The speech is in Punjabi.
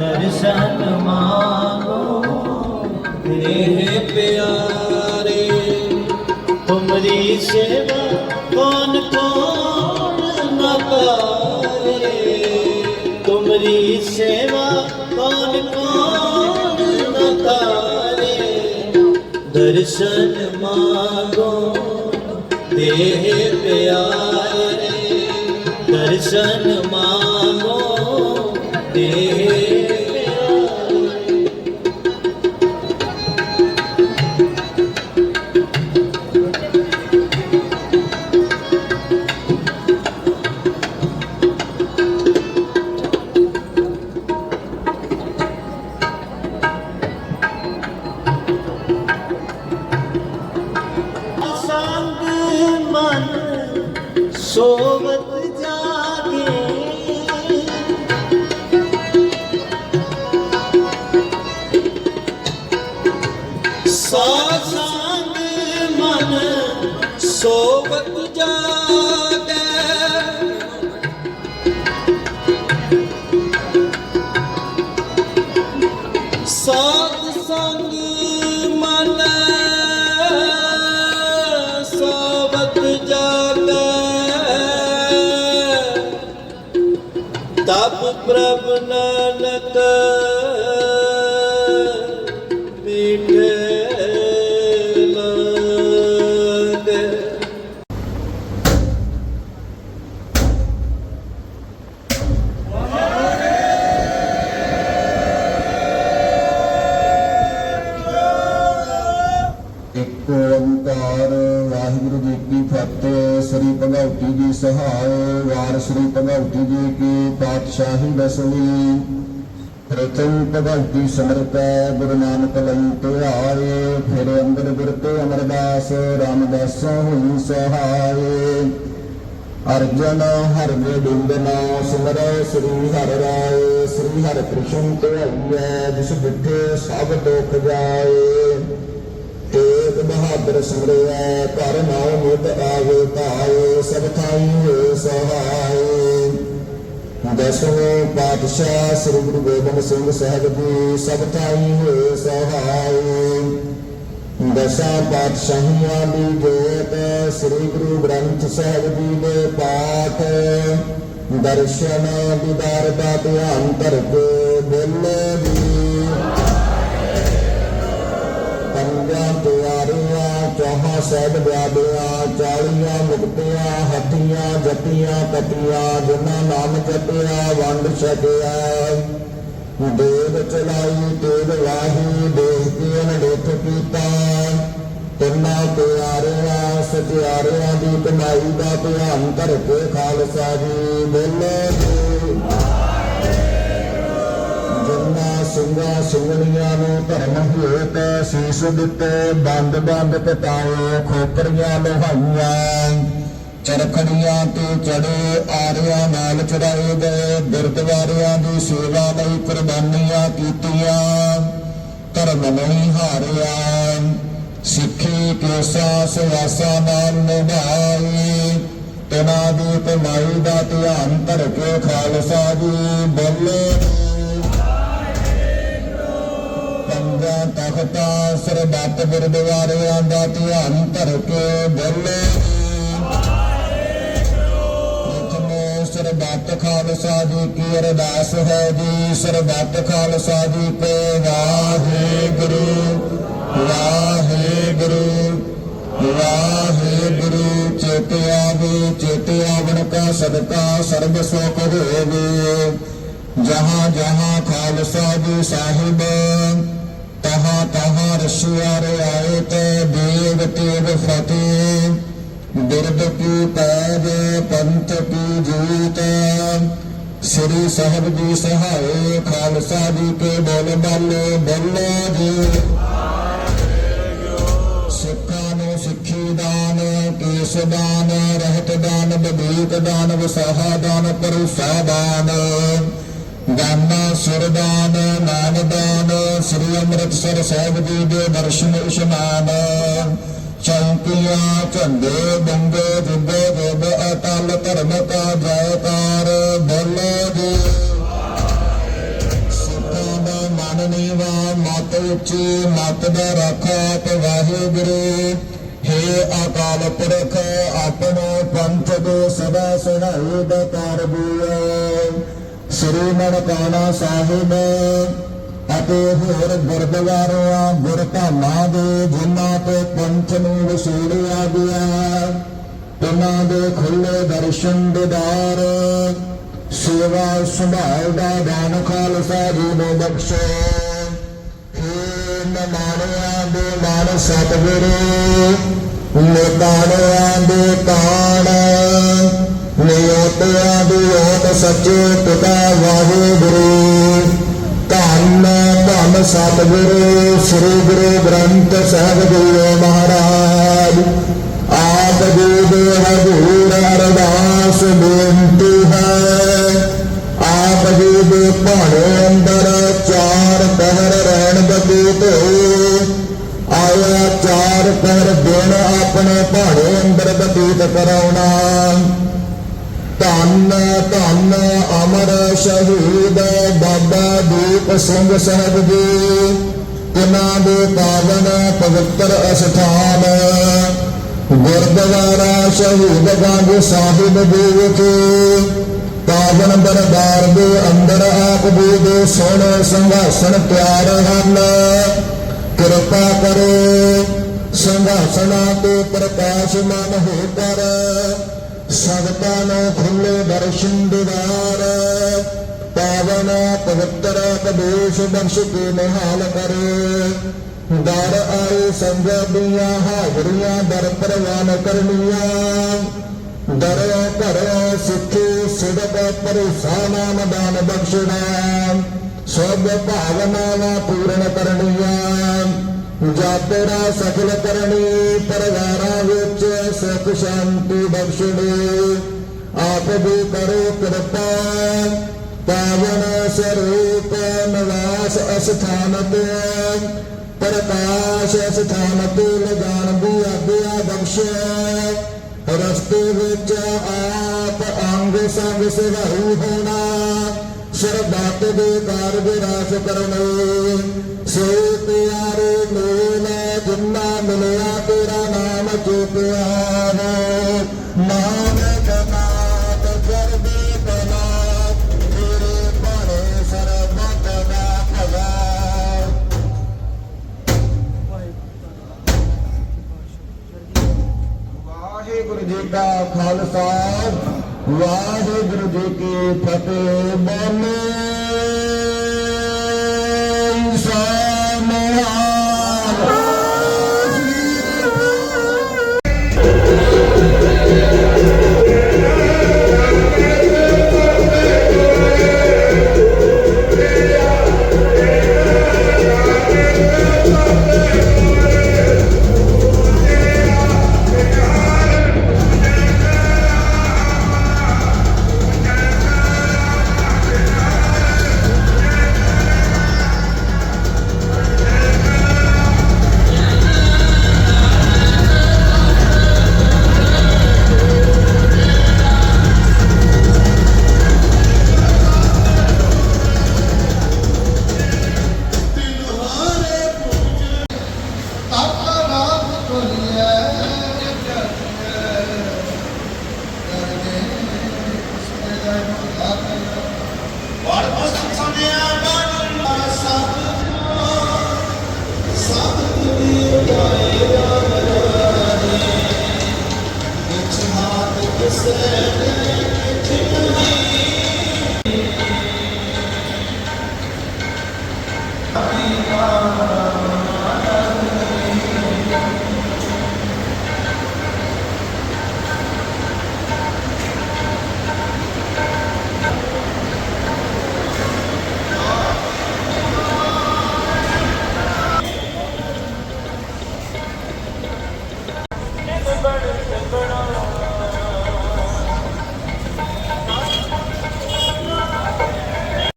ਦਰਸ਼ਨ ਮਾਂਗੋ। ਇਹ ਪਿਆਰੇ ਤੁਮਰੀ ਸੇਵਾ ਕੌਣ ਕੌਣ ਨ ਕਰੇ ਤੁਮਰੀ ਸੇਵਾ ਕੌਣ ਕੌਣ ਨ ਕਰੇ ਦਰਸ਼ਨ ਮਾਂਗੋ। ਦੇਹ ਪਿਆਰੇ ਦਰਸ਼ਨ sobat ਇੱਕ ਓੰਕਾਰ, ਵਾਹਿਗੁਰੂ ਜੀ ਕੀ ਫਤਿਹ, ਸ੍ਰੀ ਭਗਵਤੀ ਜੀ ਸਹਾਇ, ਵਾਰ ਸ੍ਰੀ ਭਗਵਤੀ ਜੀ ਕੀ ਪਾਤਸ਼ਾਹੀ ਦਸਵੀਂ। ਪ੍ਰਥਮ ਭਗਵਤੀ ਸਮਰਤੈ ਗੁਰੂ ਨਾਨਕ ਲਈ ਧਿਆਏ ਫਿਰ ਅੰਦਰ ਗੁਰ ਤੇ ਅਮਰਦਾਸ, ਰਾਮਦਾਸ ਹੋਈ ਸਹਾਇ ਅਰਜਨ ਹਰ ਬਿੰਦਨਾ ਸਿਮਰੈ ਸ੍ਰੀ ਹਰਿ ਰਾਏ, ਸ੍ਰੀ ਹਰਿ ਕ੍ਰਿਸ਼ਨ ਧਿਆਈਐ ਜਿਸ ਬਿਠੇ ਸਭ ਦੁੱਖ ਜਾਏ। ਤੇਗ ਬਹਾਦਰ ਸਿਮਰਿਆ ਘਰ ਨਾਉ ਮੁਦ ਆਵੇ ਭਾਏ, ਸਭ ਥਾਈ ਹੋਏ ਸਹਾਏ। ਦਸਵੇਂ ਪਾਤਸ਼ਾਹ ਸ੍ਰੀ ਗੁਰੂ ਗੋਬਿੰਦ ਸਿੰਘ ਸਾਹਿਬ ਜੀ, ਸਭ ਥਾਈ ਹੋਏ ਸਹਾਏ। ਦਸਾਂ ਪਾਤਸ਼ਾਹੀਆਂ ਦੀ ਜੋਤ ਸ੍ਰੀ ਗੁਰੂ ਗ੍ਰੰਥ ਸਾਹਿਬ ਜੀ ਦੇ ਪਾਠ। ਦਰਸ਼ਨ, ਦੀਦਾਰ ਦਾ ਧਿਆਨ ਧਰ ਸਹਿਬ ਬਿਆਦਿਆਂ ਚਾਲੀਆਂ, ਮੁਕਤੀਆਂ ਹੱਟੀਆਂ ਜੱਟੀਆਂ ਪਤੀਆਂ ਜਿਨ੍ਹਾਂ ਨਾਮ ਜਪਿਆ, ਵੰਡ ਛਕਿਆ। ਦੇਵ ਚਲਾਈ ਤੇਗ ਵਾਹੀ ਦੇਹਤੀ ਅਨਡਿਠ ਕੀਤਾ। ਤਿੰਨਾਂ ਪਿਆਰਿਆਂ, ਸਚਿਆਰਿਆਂ ਦੀ ਕਮਾਈ ਦਾ ਧਿਆਨ ਧਰ ਕੇ ਖਾਲਸਾ ਜੀ ਬੋਲੇ। ਸਿੰਘਾਂ ਸਿੰਘਣੀਆਂ ਨੂੰ ਧਰਮ ਹੇਤ, ਸੀਸ ਦਿੱਤੇ, ਬੰਦ ਬੰਦ ਪਟਾਏ ਖੋਪਰੀਆਂ ਲੋਹਾਈਆਂ। ਚਰਖੜੀਆਂ ਤੇ ਚੜੇ, ਆਰਿਆਂ ਨਾਲ ਚੜਾਏ ਗਏ, ਗੁਰਦੁਆਰਿਆਂ ਦੀ ਸੇਵਾ ਲਈ ਕੁਰਬਾਨੀਆਂ ਕੀਤੀਆਂ। ਧਰਮ ਨਹੀਂ ਹਾਰਿਆ, ਸਿੱਖੀ ਕੇਸਾ ਸਿਆਸਾ ਨਾਲ ਨਿਭਾਈ। ਤਨਾ ਦੀ ਕਮਾਈ ਦਾ ਧਿਆਨ ਧਰ ਕੇ ਖਾਲਸਾ ਜੀ ਬੋਲੇ। ਤਖਤਾ ਸਰਬੱਤ ਗੁਰਦੁਆਰਿਆਂ ਦਾ ਧਿਆਨ ਧਰ ਕੇ ਬੋਲੇ। ਸਰਬੱਤ ਖਾਲਸਾ ਜੀ ਕੀ ਅਰਦਾਸ ਹੈ ਜੀ, ਸਰਬੱਤ ਖਾਲਸਾ ਜੀ ਕੋ ਵਾਹਿਗੁਰੂ ਵਾਹਿਗੁਰੂ ਵਾਹਿਗੁਰੂ ਚੇਤਿਆ ਵੀ ਚੇਤਿਆ ਬਣ ਕਾ ਸਦਕਾ, ਸਰਬ ਸੁਖ ਹੋਵੇ। ਜਹਾਂ ਜਹਾਂ ਖਾਲਸਾ ਜੀ ਸਾਹਿਬ ਤਹਾਂ ਤਹਾਂ ਆਏ ਤੇ ਦੇਵ ਤੇਗ ਫਤਿਹ ਬਿਰਦ ਕੀ ਪੈਜ ਪੰਥ ਕੀ ਜੀਤ। ਸ੍ਰੀ ਸਾਹਿਬ ਜੀ ਸਹਾਏ ਖਾਲਸਾ ਜੀ ਕੇ ਬੋਲ ਬਾਲੇ ਬੱਲੇ ਜੀ। ਸਿੱਖਾਂ ਨੂੰ ਸਿੱਖੀ ਦਾਨ, ਕੇਸ ਦਾਨ, ਰਹਿਤ ਦਾਨ ਬਦੀਕ ਦਾਨ, ਵਸਾਹਾ ਦਾਨ, ਪਰੁਸਾ ਦਾਨ। ਗਾਨਾ, ਸੁਰਦਾਨ ਨਾਮ ਦਾਨ ਸ੍ਰੀ ਅੰਮ੍ਰਿਤਸਰ ਸਾਹਿਬ ਜੀ ਦੇ ਦਰਸ਼ਨ ਇਸ਼ਨਾਨ। ਚੌਂਕੀਆਂ, ਝੰਡੇ, ਬੰਗੇ ਜਿੱਦੇ ਜਿੱਦ ਅਟਲ ਧਰਮ ਕਾ ਜੈਕਾਰ। ਬੋਲੇ ਜੀ। ਸਿੱਖ ਵਿੱਚ ਮਤ ਦਾ ਰਾਖਾ ਵਾਹਿਗੁਰੂ। ਹੇ ਅਕਾਲ ਪੁਰਖ, ਆਪਣੇ ਪੰਥ ਦੇ ਸਦਾ ਸੁਣਾਈ ਦਾ ਕਰ ਬੂਆ ਸ੍ਰੀ ਨਨਕਾਣਾ ਸਾਹਿਬ ਅਤੇ ਹੋਰ ਗੁਰਦੁਆਰਿਆਂ, ਗੁਰਧਾਮਾਂ ਦੇ, ਜਿਨ੍ਹਾਂ ਤੇ ਪੰਥ ਨੂੰ ਵਸੂਲਿਆ ਗਿਆ। ਉਹਨਾਂ ਦੇ ਖੁੱਲੇ ਦਰਸ਼ਨ ਦਿਦਾਰ, ਸੇਵਾ ਸੁਭਾਅ ਦਾ ਦਾਨ ਖਾਲਸਾ ਜੀ ਨੂੰ ਬਖਸ਼ੋ ਹੇ ਦੇ ਮਨ ਸਤਿਗੁਰੂ, ਨਿਤਾਣਿਆਂ ਦੇ ਤਾਣ। ਨਿਯੋਤਿਆਂ ਦੀ ਓਟ ਸੱਚੇ ਪਿਤਾ ਵਾਹਿਗੁਰੂ ਧੰਨ ਧੰਨ ਸਤਿਗੁਰੂ ਸ੍ਰੀ ਗੁਰੂ ਗ੍ਰੰਥ ਸਾਹਿਬ ਜੀ ਮਹਾਰਾਜ ਆਪ ਜੀ ਦੇ ਹਜ਼ੂਰ ਅਰਦਾਸ ਬੇਨਤੀ ਹੈ ਆਪ ਜੀ ਦੇ ਭਾਣੇ ਅੰਦਰ ਚਾਰ ਪਹਿਰ ਰਹਿਣ ਬਦੂਤ ਆਇਆ ਚਾਰ ਪਹਿਰ ਦਿਨ ਆਪਣੇ ਭਾਣੇ ਅੰਦਰ ਬਤੀਤ ਕਰਾਉਣਾ। ਧੰਨ ਧੰਨ ਅਮਰ ਸ਼ਹੀਦ ਬਾਬਾ ਦੀਪ ਸਿੰਘ ਸਾਹਿਬ ਜੀ ਤਿਨਾਂ ਦੇ ਪਾਵਨ ਪਵਿੱਤਰ ਅਸਥਾਨ, ਗੁਰਦੁਆਰਾ ਸ਼ਹੀਦ ਗੰਜ ਸਾਹਿਬ ਜੀ ਵਿਖੇ ਪਾਵਨ ਦਰਬਾਰ ਦੇ ਅੰਦਰ ਆਪ ਜੀ ਦੇ ਸੋਹਣੇ ਸੰਘਾਸਣ ਪਿਆਰ ਹਨ। ਕਿਰਪਾ ਕਰੋ, ਸੰਘਾਸਣਾਂ ਤੇ ਪ੍ਰਕਾਸ਼ਮਾਨ ਹੋ ਕਰ। ਸੰਗਤਾਂ ਨੂੰ ਖੁੱਲੇ ਦਰਸ਼ਨ ਦਿਦਾਰ ਪਾਵਨ ਪਵਿੱਤਰ ਕਦੇਸ਼ ਬਖਸ਼ ਕੇ ਨਿਹਾਲ ਕਰੇ ਦਰ ਆਏ ਸੰਗਤ ਦੀਆਂ ਹਾਜ਼ਰੀਆਂ ਦਰ ਪ੍ਰਵਾਨ ਕਰਨੀਆਂ ਦਰਿਆ ਘਰਿਆ ਸਿੱਖੀ ਸਿਦਕ ਭਰੋਸਾ ਨਾਮ ਦਾਨ ਬਖਸ਼ਣਾ ਸਭ ਭਾਵਨਾਵਾਂ ਪੂਰਨ ਕਰਨੀਆਂ। ਜਾਤਰਾ ਸਫਲ ਕਰਨੀ, ਪਰਿਵਾਰਾਂ ਵਿੱਚ ਸੁਖ ਸ਼ਾਂਤੀ ਬਖਸ਼ਣੀ। ਆਪ ਵੀ ਕਰੋ ਕਿਰਪਾ, ਪਾਵਨ ਸਰੂਪ ਨਿਵਾਸ ਅਸਥਾਨ ਤੇ। ਪ੍ਰਕਾਸ਼ ਅਸਥਾਨ ਤੇ ਲਗਾਨ ਦੀ ਆਗਿਆ ਬਖਸ਼ੇ ਰਸਤੇ ਵਿੱਚ ਆਪ ਅੰਗ ਸੰਗ ਸਿਵਾਈ ਹੋਣਾ। ਸਰਬੱਤ ਦੇ ਕਾਰਜ ਰਾਸ ਕਰਨੇ। ਸੇ ਖਾਲਸਾ ਵਾਹਿਗੁਰੂ ਜੀ ਕੀ ਫਤਿਹ। ਬੋਲੇ। ਸਮਾਨ